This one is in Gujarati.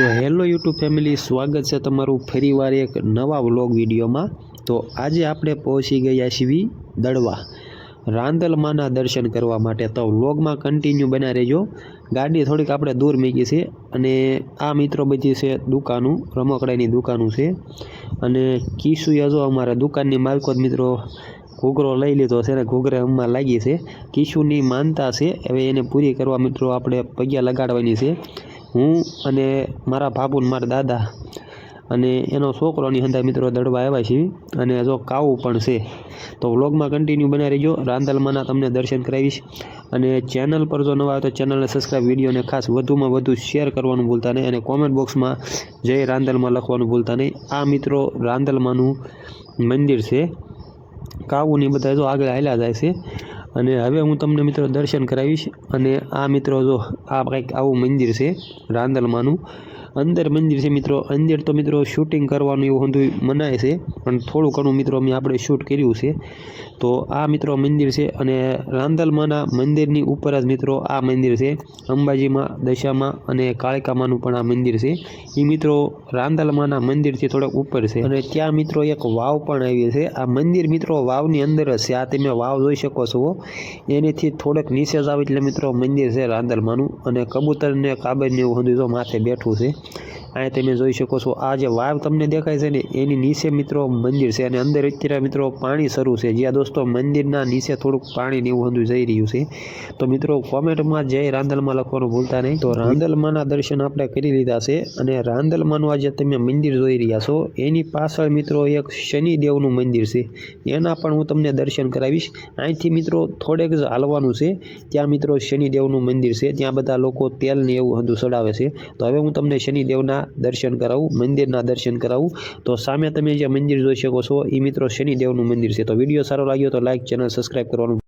તો હેલો યુટ્યુબ ફેમિલી, સ્વાગત છે તમારું ફરીવાર એક નવા વ્લોગ વિડીયોમાં. તો આજે આપણે પહોંચી ગયા છીએ દડવા. રાંદલમાના દર્શન કરવા માટે. તો વ્લોગમાં કન્ટિન્યુ બના રહેજો. ગાડી થોડીક આપણે દૂર મૂકી છે અને આ મિત્રો બધી છે દુકાનું, રમકડાની દુકાનું છે. અને કિશુએ જો અમારા દુકાનની માલકોત મિત્રો ઘૂઘરો લઈ લીધો છે અને ઘૂઘરે હમણાં લાગી છે. કિશુની માનતા છે, હવે એને પૂરી કરવા મિત્રો આપણે પગ્યા લગાડવાની છે. હું અને મારા બાપુ ને મારા દાદા અને એનો છોકરોની હંધા મિત્રો દડવા આવ્યા છીએ. અને જો કાવું પણ છે, તો વ્લોગમાં કન્ટિન્યુ બનાવી રહેજો. રાંદલમાંના તમને દર્શન કરાવીશ. અને ચેનલ પર જો નવા આવે તો ચેનલને સબસ્ક્રાઈબ વિડીયોને ખાસ વધુમાં વધુ શેર કરવાનું ભૂલતા નહીં. અને કોમેન્ટ બોક્સમાં જય રાંદલમાં લખવાનું ભૂલતા નહીં. આ મિત્રો રાંદલમાંનું મંદિર છે. કાવુની બધા જો આગળ હાલ્યા જાય છે. અને હવે હું તમને મિત્રો દર્શન કરાવીશ. અને આ મિત્રો જો આ કંઈક આવું મંદિર છે, રાંદલમાંનું. અંદર મંદિર છે મિત્રો. અંદર તો મિત્રો શૂટિંગ કરવાનું એવું બધું મનાય છે. પણ થોડું ઘણું મિત્રો અમે આપણે શૂટ કર્યું છે. તો આ મિત્રો મંદિર છે અને રાંદલમાંના મંદિરની ઉપર જ મિત્રો આ મંદિર છે. અંબાજીમાં, દશામાં અને કાળિકામાનું પણ આ મંદિર છે. એ મિત્રો રાંદલમાંના મંદિરથી થોડાક ઉપર છે. અને ત્યાં મિત્રો એક વાવ પણ આવી છે. આ મંદિર મિત્રો વાવની અંદર જ છે. આ તમે વાવ જોઈ શકો છો. એનેથી થોડેક નીચે જ આવે એટલે મિત્રો મંદિર છે રાંદલમાનું અને કબૂતરને ને એવું બધું જો માથે બેઠું છે. અહીંયા તમે જોઈ શકો છો, આ જે વાવ તમને દેખાય છે ને, એની નીચે મિત્રો મંદિર છે અને અંદર અત્યારે મિત્રો પાણી શરૂ છે. જ્યાં દોસ્તો મંદિરના નીચે થોડુંક પાણી ને એવું જઈ રહ્યું છે. તો મિત્રો કોમેન્ટમાં જય રાંદલમાં લખવાનું ભૂલતા નહીં. તો રાંદલમાંના દર્શન આપણે કરી લીધા છે અને રાંદલમાંનું આજે તમે મંદિર જોઈ રહ્યા છો. એની પાછળ મિત્રો એક શનિદેવનું મંદિર છે. એના પણ હું તમને દર્શન કરાવીશ. અહીંથી મિત્રો થોડેક જ હાલવાનું છે. ત્યાં મિત્રો શનિદેવનું મંદિર છે. ત્યાં બધા લોકો તેલને એવું હંધું ચડાવે છે. તો હવે હું તમને શનિદેવના દર્શન કરાવું, મંદિરના દર્શન કરાવું. તો સામે તમે જે મંદિર જોઈ શકો છો એ મિત્રો શનિદેવનું મંદિર છે. તો વીડિયો સારો લાગ્યો તો લાઈક ચેનલ સબસ્ક્રાઈબ કરવાનું